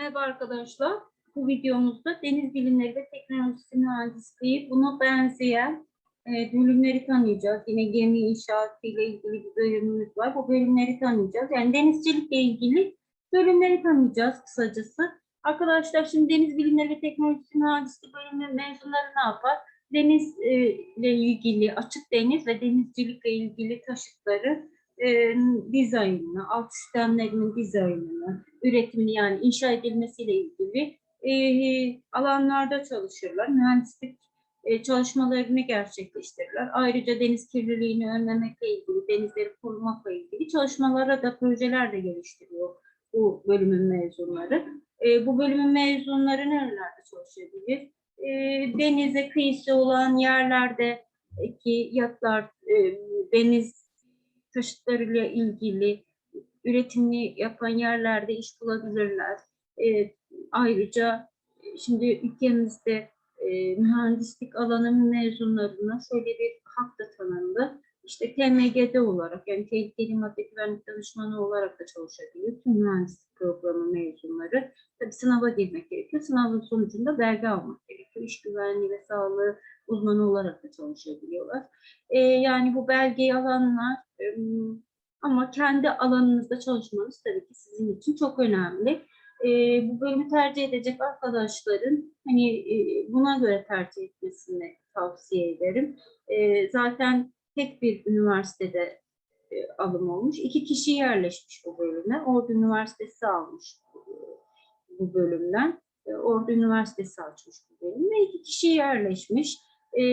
Merhaba arkadaşlar. Bu videomuzda deniz bilimleri ve teknolojisi mühendisliği buna benzeyen e, bölümleri tanıyacağız. Yine gemi inşaatı ile ilgili bir bölümümüz var. Bu bölümleri tanıyacağız. Yani denizcilikle ilgili bölümleri tanıyacağız kısacası. Arkadaşlar şimdi deniz bilimleri ve teknolojisi mühendisliği bölümü mezunları ne yapar? Deniz e, ile ilgili açık deniz ve denizcilikle ilgili taşıtları e, dizaynını, alt sistemlerinin dizaynını, üretimini yani inşa edilmesiyle ilgili e, alanlarda çalışırlar. Mühendislik e, çalışmalarını gerçekleştirirler. Ayrıca deniz kirliliğini önlemekle ilgili, denizleri korumakla ilgili çalışmalara da projeler de geliştiriyor bu bölümün mezunları. E, bu bölümün mezunları nerelerde çalışabilir? E, denize kıyısı olan yerlerdeki yatlar, e, deniz taşıtlarıyla ilgili üretimini yapan yerlerde iş bulabilirler. E, ayrıca şimdi ülkemizde e, mühendislik alanının mezunlarına şöyle bir hak da tanındı. İşte TMG'de olarak yani tehlikeli madde güvenlik danışmanı olarak da çalışabiliyor. Tüm mühendislik programı mezunları. Tabii sınava girmek gerekiyor. Sınavın sonucunda belge almak gerekiyor. İş güvenliği ve sağlığı uzmanı olarak da çalışabiliyorlar. E, yani bu belgeyi alanlar e, ama kendi alanınızda çalışmanız tabii ki sizin için çok önemli. Bu bölümü tercih edecek arkadaşların hani e, buna göre tercih etmesini tavsiye ederim. Zaten tek bir üniversitede e, alım olmuş. İki kişi yerleşmiş bu bölüme. Ordu Üniversitesi almış e, bu bölümden. Ordu Üniversitesi açmış bu bölüm ve iki kişi yerleşmiş. E,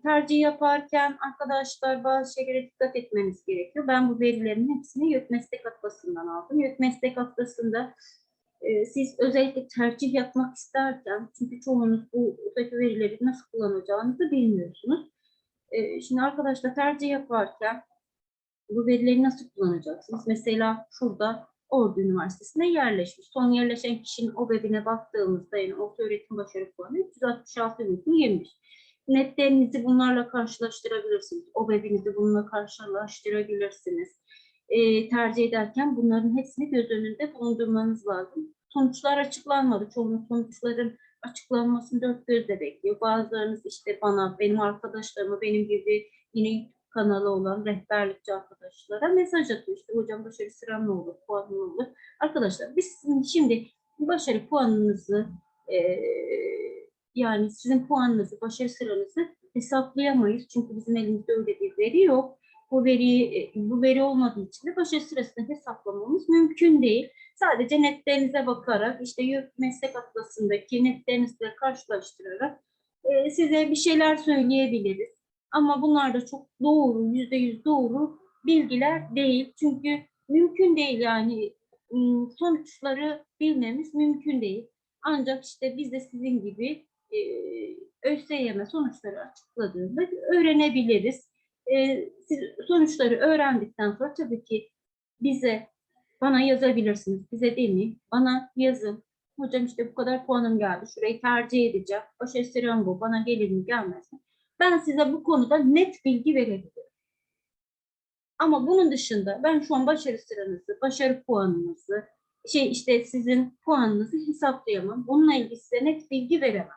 tercih yaparken arkadaşlar bazı şeylere dikkat etmeniz gerekiyor. Ben bu verilerin hepsini YÖK Meslek Atlası'ndan aldım. YÖK Meslek Atlası'nda e, siz özellikle tercih yapmak isterken, çünkü çoğunuz bu verileri nasıl kullanacağınızı bilmiyorsunuz. E, şimdi arkadaşlar tercih yaparken bu verileri nasıl kullanacaksınız? Mesela şurada Ordu Üniversitesi'ne yerleşmiş. Son yerleşen kişinin o webine baktığımızda yani orta öğretim başarı puanı 366,20. Netlerinizi bunlarla karşılaştırabilirsiniz. O webinizi bununla karşılaştırabilirsiniz. E, tercih ederken bunların hepsini göz önünde bulundurmanız lazım. Sonuçlar açıklanmadı. Çoğunun sonuçların açıklanmasını dört gözle bekliyor. Bazılarınız işte bana, benim arkadaşlarıma, benim gibi yine kanalı olan rehberlikçi arkadaşlara mesaj atıyor. İşte hocam başarı sıram ne olur, puan ne olur? Arkadaşlar biz şimdi başarı puanınızı e, yani sizin puanınızı, başarı sıranızı hesaplayamayız. Çünkü bizim elimizde öyle bir veri yok. Bu veri bu veri olmadığı için de başarı sırasını hesaplamamız mümkün değil. Sadece netlerinize bakarak işte meslek atlasındaki netlerinizle karşılaştırarak e, size bir şeyler söyleyebiliriz. Ama bunlar da çok doğru, yüzde yüz doğru bilgiler değil. Çünkü mümkün değil yani sonuçları bilmemiz mümkün değil. Ancak işte biz de sizin gibi e, ÖSYM sonuçları açıkladığında öğrenebiliriz. Siz sonuçları öğrendikten sonra tabii ki bize bana yazabilirsiniz. Bize demeyeyim. Bana yazın. Hocam işte bu kadar puanım geldi. Şurayı tercih edeceğim. Başarı sıram bu. Bana gelir mi gelmez mi? Ben size bu konuda net bilgi verebilirim. Ama bunun dışında ben şu an başarı sıranızı, başarı puanınızı, şey işte sizin puanınızı hesaplayamam. Bununla ilgili size net bilgi veremem.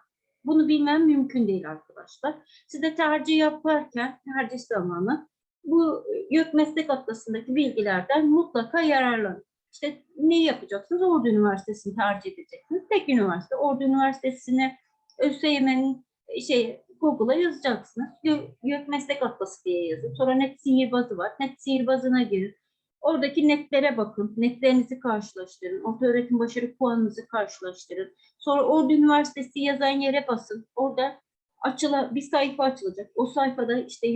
Bunu bilmem mümkün değil arkadaşlar. Siz de tercih yaparken, tercih zamanı bu YÖK Meslek Atlası'ndaki bilgilerden mutlaka yararlanın. İşte ne yapacaksınız? Ordu Üniversitesi'ni tercih edeceksiniz. Tek üniversite. Ordu Üniversitesi'ne ÖSYM'nin şey Google'a yazacaksınız. YÖK Meslek Atlası diye yazın. Sonra net sihirbazı var. Net sihirbazına girin. Oradaki netlere bakın. Netlerinizi karşılaştırın. Orta öğretim başarı puanınızı karşılaştırın. Sonra Ordu Üniversitesi yazan yere basın. Orada açıla, bir sayfa açılacak. O sayfada işte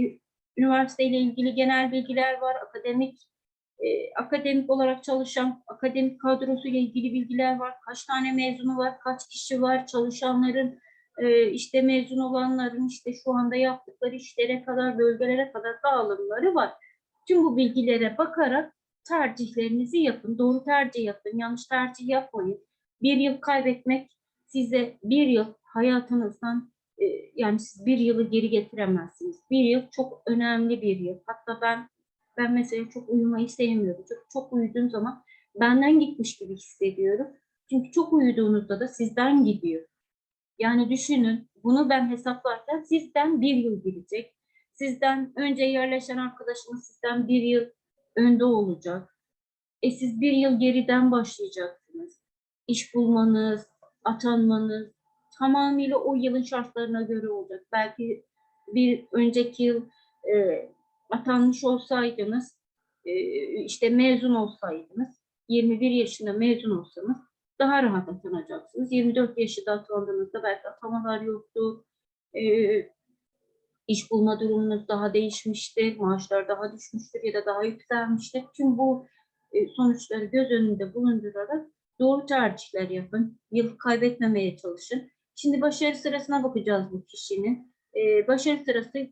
üniversiteyle ilgili genel bilgiler var. Akademik e, akademik olarak çalışan akademik kadrosuyla ilgili bilgiler var. Kaç tane mezunu var, kaç kişi var, çalışanların e, işte mezun olanların işte şu anda yaptıkları işlere kadar, bölgelere kadar dağılımları var. Tüm bu bilgilere bakarak tercihlerinizi yapın. Doğru tercih yapın. Yanlış tercih yapmayın. Bir yıl kaybetmek size bir yıl hayatınızdan e, yani siz bir yılı geri getiremezsiniz. Bir yıl çok önemli bir yıl. Hatta ben ben mesela çok uyumayı sevmiyorum. Çok, çok uyuduğum zaman benden gitmiş gibi hissediyorum. Çünkü çok uyuduğunuzda da sizden gidiyor. Yani düşünün bunu ben hesaplarken sizden bir yıl gidecek. Sizden önce yerleşen arkadaşınız sizden bir yıl önde olacak. E siz bir yıl geriden başlayacaksınız. İş bulmanız, atanmanız tamamıyla o yılın şartlarına göre olacak. Belki bir önceki yıl e, atanmış olsaydınız, e, işte mezun olsaydınız, 21 yaşında mezun olsanız daha rahat atanacaksınız. 24 yaşında atandığınızda belki atamalar yoktu. E, iş bulma durumunuz daha değişmiştir, maaşlar daha düşmüştür ya da daha yükselmiştir. Tüm bu e, sonuçları göz önünde bulundurarak doğru tercihler yapın. Yıl kaybetmemeye çalışın. Şimdi başarı sırasına bakacağız bu kişinin. E, başarı sırası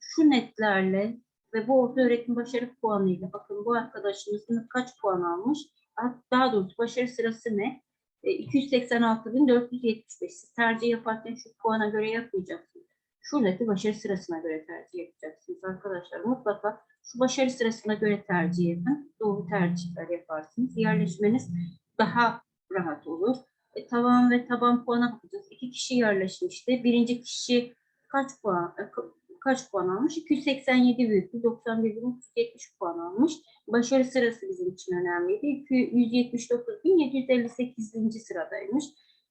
şu netlerle ve bu orta öğretim başarı puanıyla bakın bu arkadaşımızın kaç puan almış? Hat- Daha doğrusu başarı sırası ne? E, 286.475. Siz tercih yaparken şu puana göre yapmayacaksınız. Şuradaki başarı sırasına göre tercih yapacaksınız arkadaşlar. Mutlaka şu başarı sırasına göre tercih yapın. Doğru tercihler yaparsınız. Yerleşmeniz daha rahat olur. E, tavan ve taban puana bakacağız. İki kişi yerleşmişti. Birinci kişi kaç puan e, ka- kaç puan almış? 287 büyüklü 91.370 puan almış. Başarı sırası bizim için önemliydi. 179.758. sıradaymış.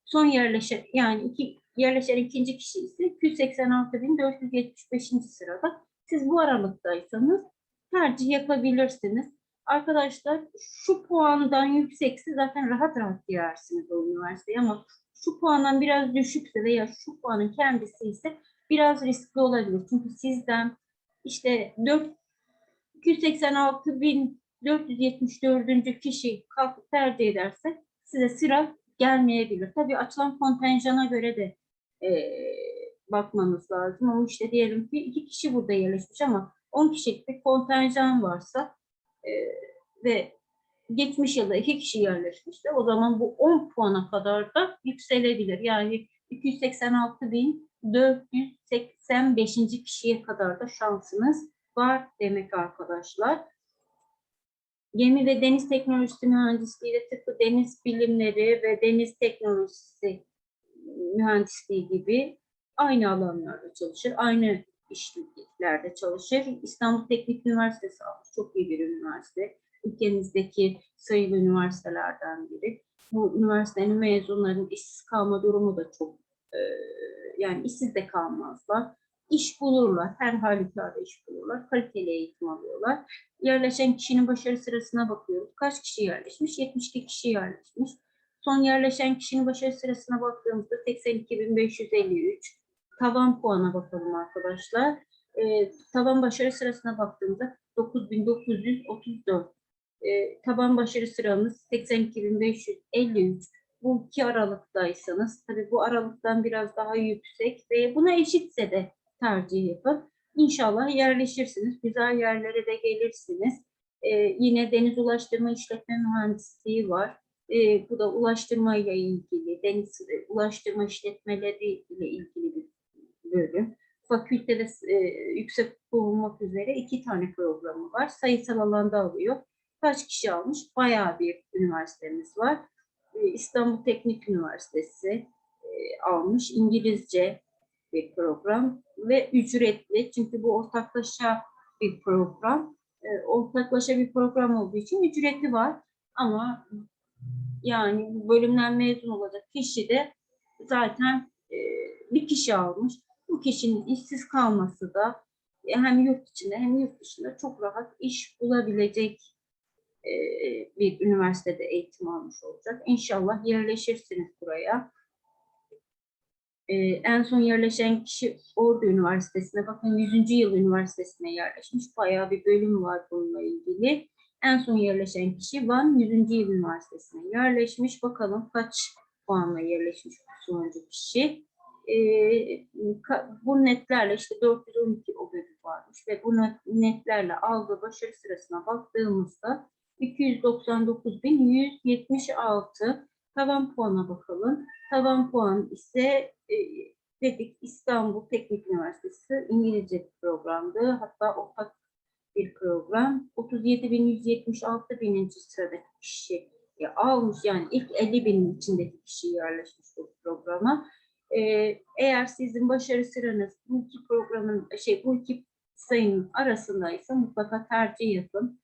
Son yerleşen yani iki, yerleşen ikinci kişi ise 286.475. sırada. Siz bu aralıktaysanız tercih yapabilirsiniz. Arkadaşlar şu puandan yüksekse zaten rahat rahat girersiniz o üniversiteye ama şu puandan biraz düşükse veya şu puanın kendisi ise biraz riskli olabilir. Çünkü sizden işte 4 286.474. kişi kalkıp tercih ederse size sıra gelmeyebilir. Tabii açılan kontenjana göre de eee, bakmanız lazım. Ama işte diyelim ki iki kişi burada yerleşmiş ama 10 kişilik bir kontenjan varsa eee, ve geçmiş yılda iki kişi yerleşmişse o zaman bu 10 puana kadar da yükselebilir. Yani 286.485. kişiye kadar da şansınız var demek arkadaşlar. Gemi ve deniz teknolojisi mühendisliği de tıpkı deniz bilimleri ve deniz teknolojisi mühendisliği gibi aynı alanlarda çalışır, aynı işlerde çalışır. İstanbul Teknik Üniversitesi almış, çok iyi bir üniversite. Ülkemizdeki sayılı üniversitelerden biri. Bu üniversitenin mezunlarının işsiz kalma durumu da çok, e, yani işsiz de kalmazlar. İş bulurlar, her halükarda iş bulurlar, kaliteli eğitim alıyorlar. Yerleşen kişinin başarı sırasına bakıyoruz. Kaç kişi yerleşmiş? 72 kişi yerleşmiş. Son yerleşen kişinin başarı sırasına baktığımızda 82.553. Tavan puana bakalım arkadaşlar. Ee, tavan başarı sırasına baktığımızda 9.934. Ee, taban başarı sıramız 82.553. Bu iki aralıktaysanız, tabii bu aralıktan biraz daha yüksek ve buna eşitse de tercih yapın. İnşallah yerleşirsiniz, güzel yerlere de gelirsiniz. Ee, yine deniz ulaştırma işletme mühendisliği var. Ee, bu da ulaştırma ile ilgili, deniz e, ulaştırma işletmeleri ile ilgili bir bölüm. Fakültede e, yüksek bulunmak üzere iki tane programı var. Sayısal alanda alıyor. Kaç kişi almış? Bayağı bir üniversitemiz var. Ee, İstanbul Teknik Üniversitesi e, almış. İngilizce bir program ve ücretli. Çünkü bu ortaklaşa bir program. E, ortaklaşa bir program olduğu için ücreti var. Ama yani bu bölümden mezun olacak kişi de zaten e, bir kişi almış. Bu kişinin işsiz kalması da hem yurt içinde hem yurt dışında çok rahat iş bulabilecek e, bir üniversitede eğitim almış olacak. İnşallah yerleşirsiniz buraya. E, en son yerleşen kişi Ordu Üniversitesi'ne, bakın 100. yıl üniversitesine yerleşmiş. Bayağı bir bölüm var bununla ilgili. En son yerleşen kişi Van 100. Yıl Üniversitesi'ne yerleşmiş. Bakalım kaç puanla yerleşmiş bu sonuncu kişi. Ee, bu netlerle işte 412 o bölüm varmış ve bu net- netlerle aldığı başarı sırasına baktığımızda 299.176 tavan puana bakalım. Tavan puan ise e, dedik İstanbul Teknik Üniversitesi İngilizce programdı. Hatta ortak bir program. 37.176 bininci sıradaki kişi almış yani ilk 50 binin içindeki kişi yerleşmiş bu programa. E, eğer sizin başarı sıranız bu iki programın şey bu iki sayının arasındaysa mutlaka tercih yapın.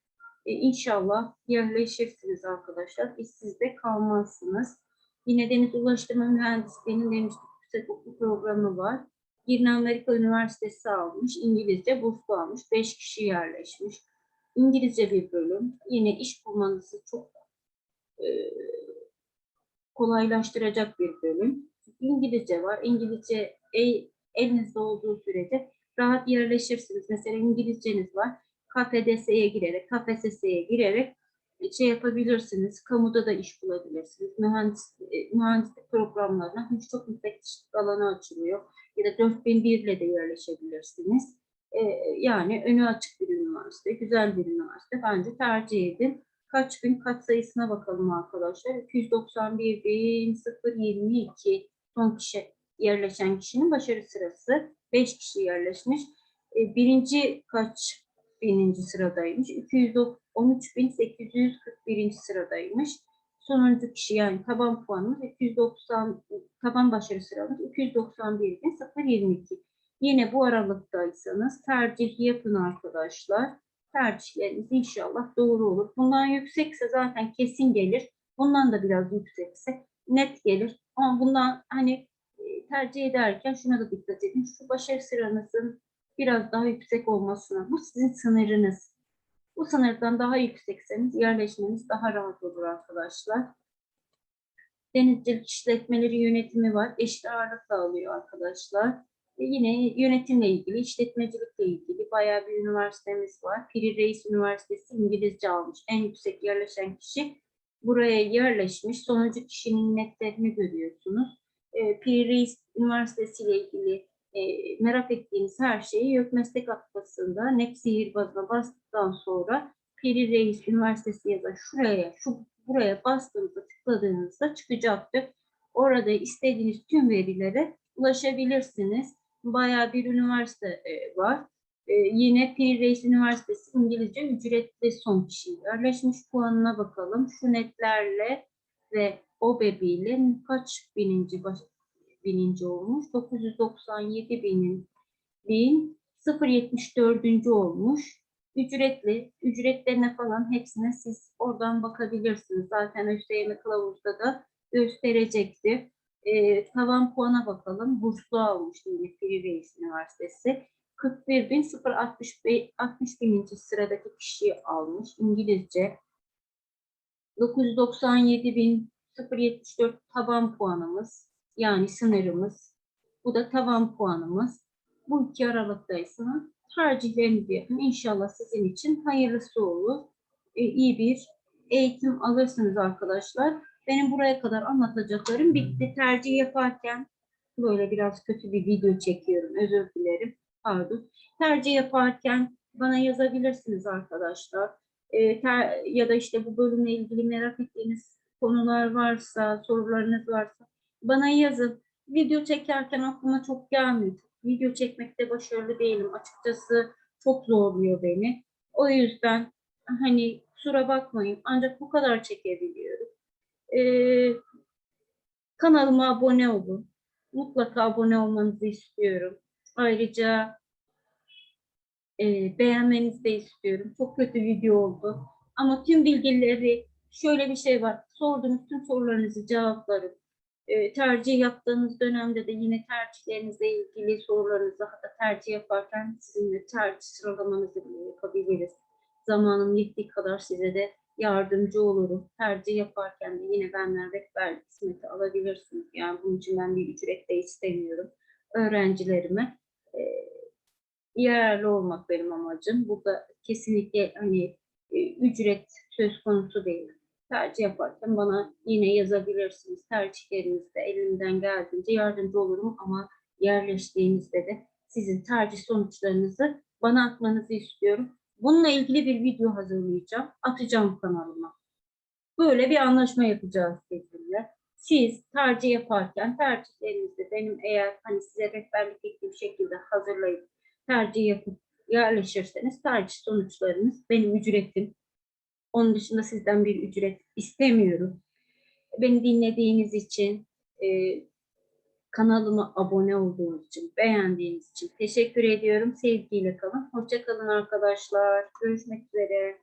E, inşallah yerleşirsiniz arkadaşlar. İşsizde kalmazsınız. Yine Deniz Ulaştırma Mühendisliği'nin demiştik yüksek okul programı var. Girne Amerika Üniversitesi almış. İngilizce burslu almış. Beş kişi yerleşmiş. İngilizce bir bölüm. Yine iş bulmanızı çok e, kolaylaştıracak bir bölüm. İngilizce var. İngilizce el, elinizde olduğu sürece rahat yerleşirsiniz. Mesela İngilizceniz var. KPDS'ye girerek, KPSS'ye girerek şey yapabilirsiniz. Kamuda da iş bulabilirsiniz. Mühendis, e, mühendislik programlarına birçok müfettişlik alanı açılıyor. Ya da 4001 ile de yerleşebilirsiniz. E, yani önü açık bir üniversite, güzel bir üniversite. Bence tercih edin. Kaç bin kaç sayısına bakalım arkadaşlar. 291 bin 022 son kişi yerleşen kişinin başarı sırası. 5 kişi yerleşmiş. E, birinci kaç bininci sıradaymış? 213.841. sıradaymış. Sonuncu kişi yani taban puanımız 290 taban başarı sıramız 291.022. Yine bu aralıktaysanız tercih yapın arkadaşlar. Tercihleriniz inşallah doğru olur. Bundan yüksekse zaten kesin gelir. Bundan da biraz yüksekse net gelir. Ama bundan hani e, tercih ederken şuna da dikkat edin. Şu başarı sıranızın biraz daha yüksek olmasına. Bu sizin sınırınız. Bu sınırdan daha yüksekseniz yerleşmeniz daha rahat olur arkadaşlar. Denizcilik işletmeleri yönetimi var. Eşit ağırlıkla alıyor arkadaşlar. Ve yine yönetimle ilgili, işletmecilikle ilgili bayağı bir üniversitemiz var. Piri Reis Üniversitesi İngilizce almış. En yüksek yerleşen kişi buraya yerleşmiş. Sonuncu kişinin netlerini görüyorsunuz. E, Piri Reis Üniversitesi ile ilgili e, merak ettiğiniz her şeyi YÖK Meslek Atlası'nda NEP sihirbazına bastıktan sonra Piri Reis Üniversitesi ya da şuraya, şu buraya bastığınızda tıkladığınızda çıkacaktır. Orada istediğiniz tüm verilere ulaşabilirsiniz. Bayağı bir üniversite e, var. E, yine Piri Reis Üniversitesi İngilizce ücretli son kişi yerleşmiş puanına bakalım. Şu netlerle ve OBEB ile kaç bininci baş, bininci olmuş? 997 binin bin 074. olmuş. Ücretli, ücretlerine falan hepsine siz oradan bakabilirsiniz. Zaten ÖSYM kılavuzda da gösterecektir. E, tavan puana bakalım. Burslu almış yine Piri Reis Üniversitesi. 41 bin 065 60 bininci sıradaki kişiyi almış. İngilizce. 997 bin 074 taban puanımız. Yani sınırımız. Bu da tavan puanımız. Bu iki aralıktaysa tercihlerinizi yapın. İnşallah sizin için hayırlısı olur. E, iyi bir eğitim alırsınız arkadaşlar. Benim buraya kadar anlatacaklarım bitti. Tercih yaparken böyle biraz kötü bir video çekiyorum. Özür dilerim. Pardon. Tercih yaparken bana yazabilirsiniz arkadaşlar. E, ter, ya da işte bu bölümle ilgili merak ettiğiniz konular varsa, sorularınız varsa bana yazın. Video çekerken aklıma çok gelmiyor. Video çekmekte başarılı değilim. Açıkçası çok zorluyor beni. O yüzden hani kusura bakmayın. Ancak bu kadar çekebiliyorum. Ee, kanalıma abone olun. Mutlaka abone olmanızı istiyorum. Ayrıca e, beğenmenizi de istiyorum. Çok kötü video oldu. Ama tüm bilgileri şöyle bir şey var. Sorduğunuz tüm sorularınızı cevaplarım. E, tercih yaptığınız dönemde de yine tercihlerinizle ilgili sorularınızı hatta tercih yaparken sizinle tercih sıralamanızı bile yapabiliriz. Zamanım yettiği kadar size de yardımcı olurum. Tercih yaparken de yine benden rehberlik hizmeti alabilirsiniz. Yani bunun için ben bir ücret de istemiyorum. Öğrencilerime e, yararlı olmak benim amacım. Burada kesinlikle hani e, ücret söz konusu değil. Tercih yaparken bana yine yazabilirsiniz. Tercihlerinizde elimden geldiğince yardımcı olurum ama yerleştiğinizde de sizin tercih sonuçlarınızı bana atmanızı istiyorum. Bununla ilgili bir video hazırlayacağım. Atacağım kanalıma. Böyle bir anlaşma yapacağız sizinle. Siz tercih yaparken tercihlerinizde benim eğer hani size rehberlik ettiğim şekilde hazırlayıp tercih yapıp yerleşirseniz tercih sonuçlarınız benim ücretim Onun dışında sizden bir ücret istemiyorum. Beni dinlediğiniz için, e, kanalıma abone olduğunuz için, beğendiğiniz için teşekkür ediyorum. Sevgiyle kalın. Hoşça kalın arkadaşlar. Görüşmek üzere.